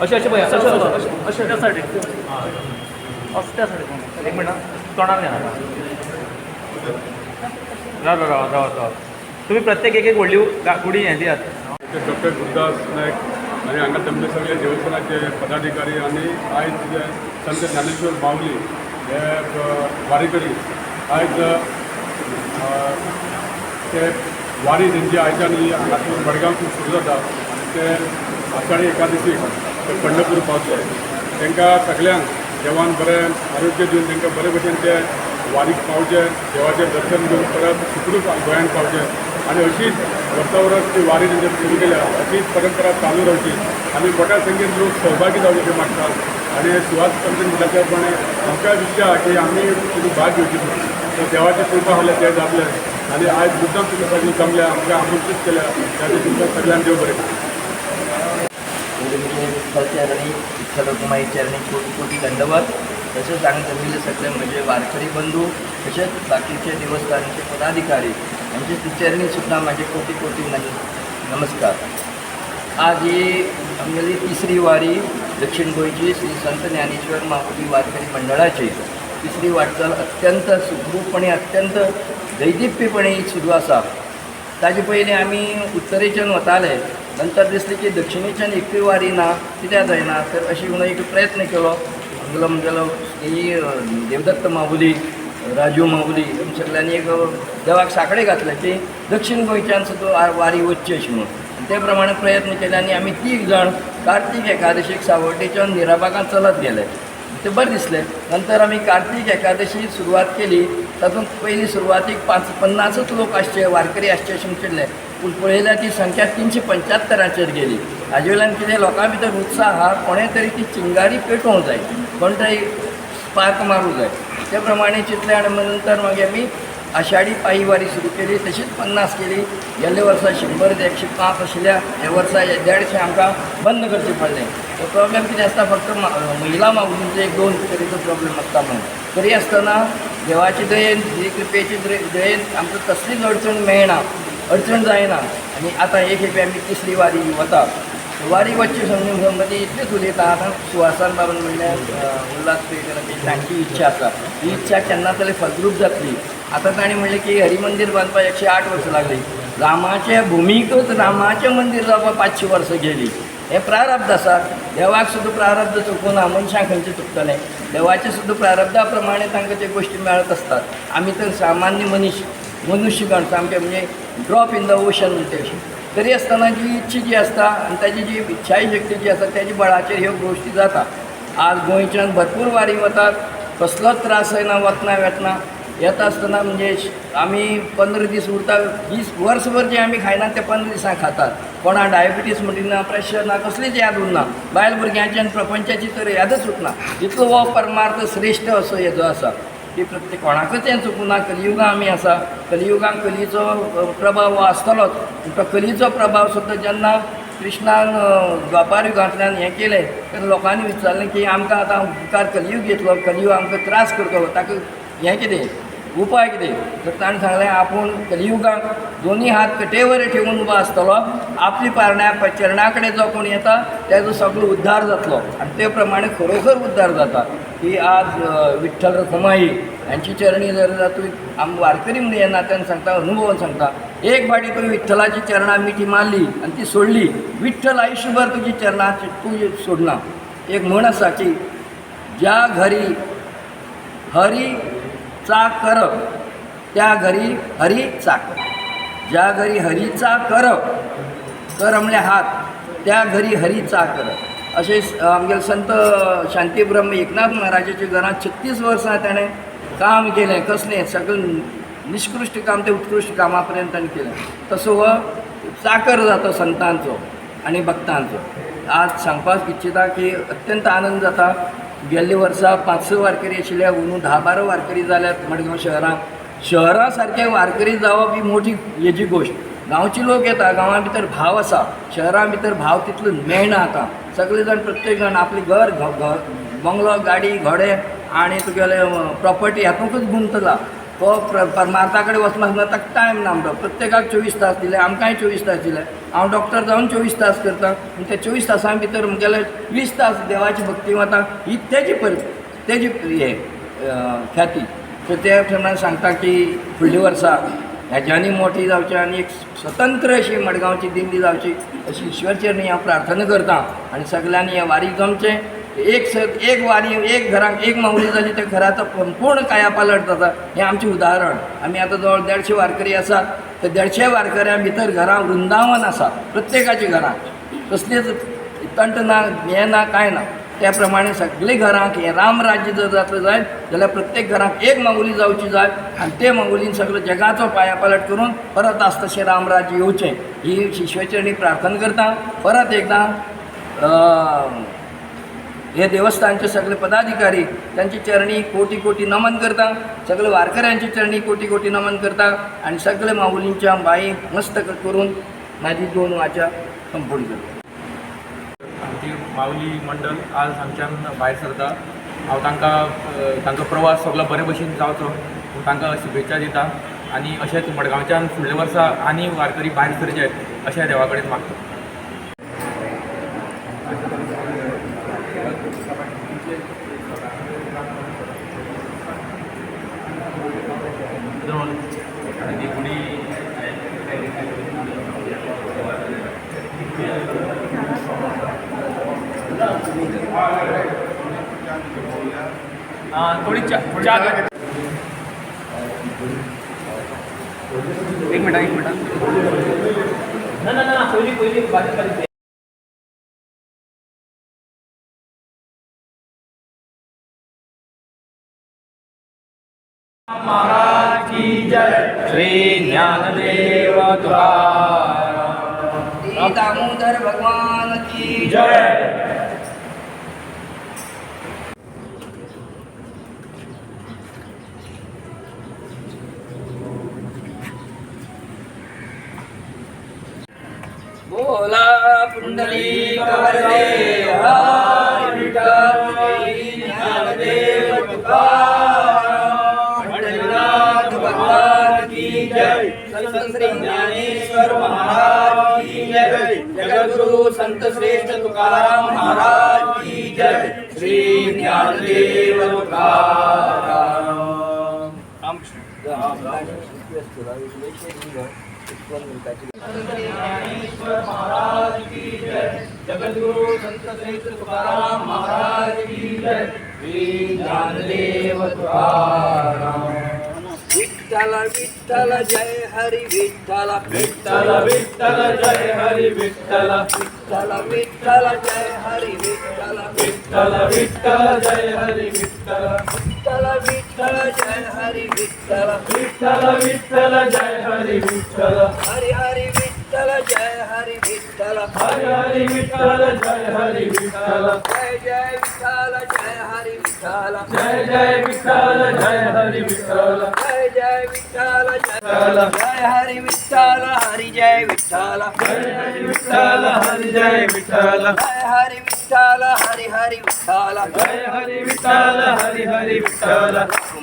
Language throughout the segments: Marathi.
असे असे भैया असे असे असे त्यासाठी. असं त्यासाठी एक मिनिट तोंडावर घ्या राव राव राव राव राव तुम्ही प्रत्येक एक एक व्हडली गा- गुढी हें दियात डॉक्टर गुरुदास नायक आनी हांगा तमले सगळे देवस्थानाचे पदाधिकारी आनी आयज जे संत ज्ञानेश्वर माऊली हे वारेकरी आयज अ, ते वारी तेंची आयच्यान ही हांगासून मडगांवसून सुरू जाता आनी ते आषाढी एकादशी ते पंढरपूर पावतले तांकां सगल्यांक देवान बरें आरोग्य दिवन तांकां बरे भशेन ते वारीक पावचे देवाचें दर्शन घेवन परत सुखरूप गोंयांत पावचे. आनी अशीच वर्सा वर्स ती वारी तेंचे सुरू केल्या अशीच परंपरा चालू रावची. आनी मोठ्या संख्येन लोक सहभागी जावचे ते मागतात. आनी सुवास पंत म्हटल्या प्रमाणे आमकां दिसता की आमी तितून भाग घेवची तर देवाची कृपा आहले ते जातले आनी आयज मुद्दाम तुमी सगळीं जमल्या आमकां आमंत्रीत केल्या त्याचे तुमकां सगळ्यांक देव बरें. चरणी म्हणजे विठ्ठल चरणी कोटी कोटी दंडवत. तसेच हांगा जमिल्ले सगळे म्हणजे वारकरी बंधू तसेच बाकीचे देवस्थानचे पदाधिकारी. म्हणजे यांचे तिचरणी सुद्धा माझे कोटी कोटी नम- नमस्कार. आज ही आमगेली तिसरी वारी दक्षिण गोंयची श्री संत ज्ञानेश्वर माहुली वारकरी मंडळाची. तिसरी वाटचाल अत्यंत सुखरूपपणे अत्यंत दैदिप्यपणे सुरू आसा ताजे पयलीं आमी उत्तरेच्यान वताले. नंतर दिसलें की दक्षिणेच्यान एकूय वारी ना कित्याक जायना तर अशी म्हणून एक प्रयत्न केलो. आमगेलो म्हणगेलो ही देवदत्त माऊली राजू माऊली आमी सगळ्यांनी एक देवाक साकडे घातले की दक्षिण गोंयच्यान सुद्दां वारी वचची अशी म्हणून. ते प्रमाणे प्रयत्न केले आनी आमी तीग जाण कार्तिक एकादशीक सावड्डेच्यान निराबागान चलत गेले. ते बरें दिसलें. नंतर आमी कार्तिक एकादशी सुरवात केली. तातूंत पयलीं सुरवातीक पांच पन्नासच लोक आसचे वारकरी आसचे अशें चिल्ले पळयल्यार ती संख्या तिनशे पंच्यात्तराचेर गेली. हाजे वयल्यान कितें लोकां भितर उत्साह आहा कोणें तरी ती चिंगारी पेटोवंक जाय कोण तरी स्पार्क मारूंक जाय ते प्रमाणे चिंतले आनी नंतर मागीर आमी आषाढी पायी वारी सुरू केली तशीच पन्नास केली. गेल्ले वर्सा शंबर ते एकशे पांच आशिल्ल्या हे वर्सा देडशे आमकां बंद करचें पडलें. तो प्रॉब्लेम कितें आसता फक्त महिला माऊलींचे एक दोन तरेचो प्रॉब्लेम आसता म्हणून. तरी आसतना देवाचे दयेन श्री कृपेची दयेन आमकां कसलीच अडचण मेळना अडचण जायना आनी आतां एक खेपे आमी तिसरी वारी वता वारी वच्ची समजून संबंदी म्हणजे इतलेच उलयता आतां सुवासान बाबन म्हणल्यार उल्हास पेडकर तांची इच्छा आसा ही इच्छा केन्ना तरी फलद्रूप जातली. आतां ताणें म्हणलें की हरिमंदीर बांदपाक एकशे आठ वर्सां लागली. रामाचे भुमिकूच रामाचें मंदीर जावपाक पांचशीं वर्सां गेली. हें प्रारब्ध आसा देवाक सुद्दां प्रारब्ध चुकून ना मनशां खंयचें चुकतलें देवाचे सुद्दां प्रारब्धा प्रमाणे तांकां ते गोश्टी मेळत आसतात आमी तर सामान्य मनीस मनुष्यगण सामकें म्हणजे ड्रॉप इन द ओशन म्हणटा अशें. तरी आसतना जी इच्छा जी आसता आनी ताची जी इच्छाय शक्ती जी आसा त्याच्या बळाचेर ह्यो गोश्टी जाता. आज गोंयच्यान भरपूर वारी वतात कसलोच त्रास जायना वतना वेतना. येता आसतना म्हणजे आमी पंदरा दीस उरता दीस वर्सभर जे आमी खायनात ते पंदरा दिसां खातात. कोणा डायबिटीस ना प्रेशर ना कसलीच याद उरना बायल भुरग्यांची आनी प्रपंचाची तर यादच उरना इतलो हो परमार्थ श्रेश्ठ असो हेजो आसा की प्रत्येक कोणाकच हें चुकूना कलियुगां आमी आसा कलियुगांत कलीचो प्रभाव हो आसतलोच पूण तो कलीचो प्रभाव सुद्दां जेन्ना कृष्णान द्वापार युगांतल्यान हें केलें तेन्ना लोकांनी विचारलें की आमकां आतां उपकार कलियूग घेतलो कलियूग आमकां त्रास करतलो ताका हें कितें? उपाय कितें? तर ताणें सांगलें आपूण कलियुगाक दोनी हात कटेवर ठेवून उबो आसतलो आपली पारण्या चरणा कडेन जो कोण येता तेजो सगळो उद्धार जातलो. आनी ते प्रमाणे खरोखर उद्धार जाता. की आज विठ्ठल रखुमाई यांची चरणी जर तूं आम वारकरी म्हणून ह्या नात्यान सांगता अनुभवान सांगता एक फाटी तुवें विठ्ठलाची चरणां मिठी मारली आनी ती सोडली विठ्ठल आयुश्यभर तुजी चरणां तूं सोडना एक म्हण आसा की ज्या घरी हरी चा करप त्या घरी हरी चाक ज्या घरी हरीचा करप कर म्हणले हात. त्या घरी हरीचा करप अशें आमगे संत संत शांतीब्रह्म एकनाथ महाराजाच्या घरांत छत्तीस वर्सां ताणें काम केलें कसलें सगळें निश्कृश्ट काम ते उत्कृश्ट कामा पर्यंत ताणें केलें. तसो हो चाकर जातो संतांचो आनी भक्तांचो. आज सांगपाक इच्छिता की अत्यंत आनंद जाता. गेल्ले वर्सा पांच स वारकरी आशिल्ले अंदू धा बारा वारकरी जाल्यात मडगांव शहरांत. शहरा सारके वारकरी जावप ही मोठी हेजी गोश्ट गांवचे लोक येता गांवा भितर भाव आसा शहरा भितर भाव तितलो मेळना आतां. सगळे जाण प्रत्येक जाण आपले घर बंगलो गाडी घोडे आनी तुगेले प्रॉपर्टी हातूंकच गुंतला. हो प्र परमार्था कडेन वचना ताका टायम ना म्हणटा प्रत्येकाक चोवीस तास दिले आमकांय चोवीस तास दिले. हांव डॉक्टर जावन चोवीस तास करता. आनी त्या चोवीस तासां भितर म्हगेले वीस तास देवाची भक्ती वता ही तेजी परि तेजी हे ख्याती. सो त्या प्रमाणे सांगता की फुडल्या वर्सा ह्याच्यानी मोठी जावची आनी एक स्वतंत्र अशी मडगांवची दिंडी जावची अशी ईश्वरचरणी हांव प्रार्थना करता. आनी सगळ्यांनी हे वारीक जमचें एक स एक वारी एक घरांक एक माऊली जाली त्या घराचो संपूर्ण कायापालट जाता हें आमचें उदाहरण. आमी आतां जवळ देडशे वारकरी आसात त्या देडशे वारकऱ्यां भितर घरां वृंदावन आसा प्रत्येकाच्या घरां. कसलेच तंट ना हें ना कांय ना. त्या प्रमाणे सगळे घरांक हे रामराज्य जर जातलें जायत जाल्यार प्रत्येक घरांक एक माऊली जावची जाय आनी ते माऊलीन सगळो जगाचो पायापालट करून परत आस तशें रामराज्य येवचें ही शिश्वचरणी प्रार्थना करता. परत एकदां हे देवस्थानचे सगळे पदाधिकारी त्यांची चरणी कोटी कोटी नमन करता सगळे वारकऱ्यांची चरणी कोटी कोटी नमन करता आणि सगळे माऊलींच्या बाई मस्त करून माझी दोन वाचा संपूर्ण करता. आमची माऊली मंडळ आज आमच्यान भायर सरता. हांव तांकां तांचो प्रवास सगळो बरे भशेन जावचो. तांकां शुभेच्छा दिता. आनी अशेंच मडगांवच्यान फुडल्या वर्सा आनी वारकरी भायर सरचे अशें देवा कडेन मागता. हाँ, थोड़ी चादर। एक मिनट एक मिनट। ना ना ना कोई कोई भी बात कर महाराज की जय। श्री ज्ञानदेव तुकाराम। दामोदर भगवान की जय। पुंडली वरदे हरी विठ्ठल ज्ञानदेव तुकाराम पंढरीनाथ भगवान की जय संत श्री ज्ञानेश्वर महाराज की जय जगद्गुरु संत श्रेष्ठ तुकाराम महाराज की जय श्री ज्ञानदेव तुकाराम जगद्गुरु संत श्रेष्ठ तुकाराम महाराज की जय श्री ज्ञानदेव तुकाराम विठ्ठल विठ्ठल जय हरी विठ्ठल. विठ्ठल विठ्ठल जय हरी विठ्ठल. विठ्ठल विठ्ठल जय हरी विठ्ठल विठ्ठल विठ्ठल जय हरी विठ्ठल विठ्ठल विठ्ठल जय हरी विठ्ठल विठ्ठल विठ्ठल जय हरी विठ्ठल. हरी हरी ವಿಠಲ ಜಯ ಹರಿ ವಿಠಲ ಹರಿ ಹರಿ ವಿಠಲ ಜಯ ಹರಿ ವಿಠಲ ಜಯ ಜಯ ವಿಠಲ ಜಯ ಹರಿ ವಿಠಲ ಜಯ ಜಯ ವಿಠಲ ಜಯ ಹರಿ ವಿಠಲ ಜಯ ಜಯ ವಿಠಲ ಜಯ ಹರಿ ವಿಠಲ ಹರಿ ಜಯ ವಿಠಲ ಜಯ ಜಯ ವಿಠಲ ಹರಿ ಜಯ ವಿಠಲ ಜಯ ಹರಿ ವಿಠಲ ಹರಿ ಹರಿ ವಿಠಲ ಜಯ ಹರಿ ವಿಠಲ ಹರಿ ಹರಿ ವಿಠಲ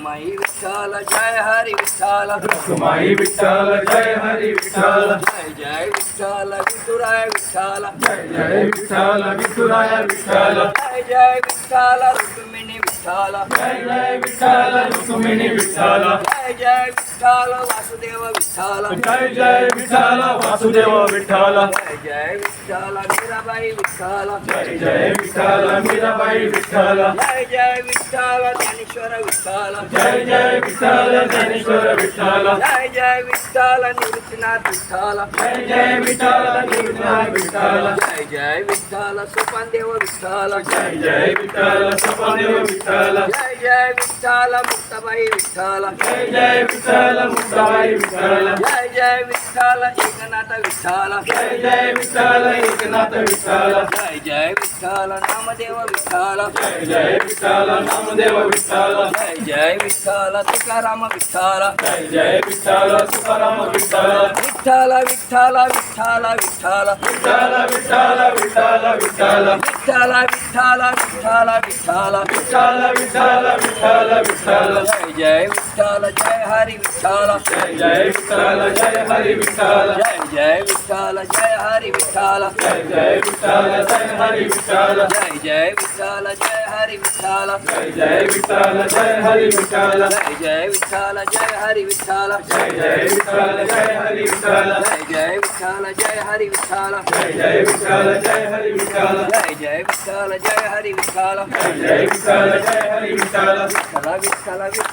ಮೈ विठ्ठल जय हरी विठ्ठल। कुमाई विठ्ठल जय हरी विठ्ठल। जय जय विठ्ठल विठुराय विठ्ठल। जय जय विठ्ठल विठुराय विठ्ठल। जय जय Vitthal Rukmini Vitala. Jai Jai Vitala, Rukmini Vitala. Jai Jai Vitala, Vasudeva Vitala. Jai Jai Vitala, Vasudeva Vitala. Jai Jai Mirabai Vitala. Jai Jai Vitala, Danishwara Vitala. Jai Jai Vitala, Danishwara Vitala. Jai Jai Vitala, Nirvitala Vitala. Jai Jai Vitala, Nirvitala Vitala. జై జై విఠల సుపందేవ విఠల జై జై విఠల సుపందేవ విఠల జై జై విఠల ముక్తమై విఠల జై జై విఠల ముక్తమై విఠల జై జై విఠల ఏకనాథ విఠల జై జై విఠల ఏకనాథ విఠల జై జై నామదేవ విఠల జై జై నామదేవ విఠల జై జై తుకారామ విఠల జై జై తుకారామ విఠల विठ्ठल विठ्ठल विठ्ठल विठ्ठल विठ्ठल विठ्ठल विठ्ठल विठ्ठल विठ्ठल विठ्ठल विठ्ठल विठ्ठल विठ्ठल विठ्ठल विठ्ठल विठ्ठल जय जय विठ्ठल जय हरी विठ्ठल जय जय विठ्ठल जय हरी विठ्ठल जय जय विठ्ठल जय हरी विठ्ठल जय जय विठ्ठल जय हरी विठ्ठल जय जय विठ्ठल जय हरी विठ्ठल जय जय विठ्ठल जय हरी विठ्ठल जय जय विठ्ठल जय हरी विठ्ठल जय जय विठ्ठल जय हरी विठ्ठल जय जय विठ्ठल जय हरी विठ्ठल जय जय विठ्ठल जय हरी विठ्ठल जय जय Vitthal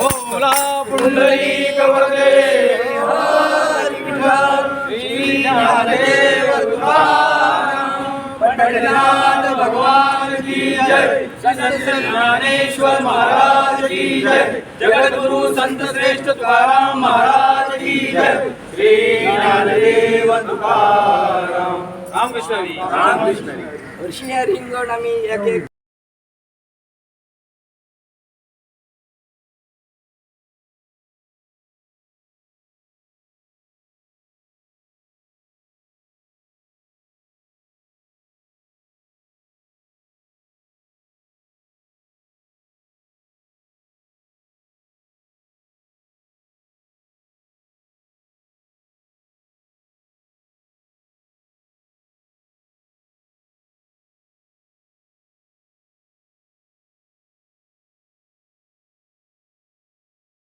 Oh, la, Pundarika Vardhe, Hari श्रीनाथदेव भगवान की जय। ज्ञानेश्वर महाराज की जय। जगतगुरु संत श्रेष्ठ तुकाराम महाराज की जय। श्रीनाथदेव तुकाराम। रामकृष्ण रामकृष्ण ऋषिया रिंगण आम्ही एक एक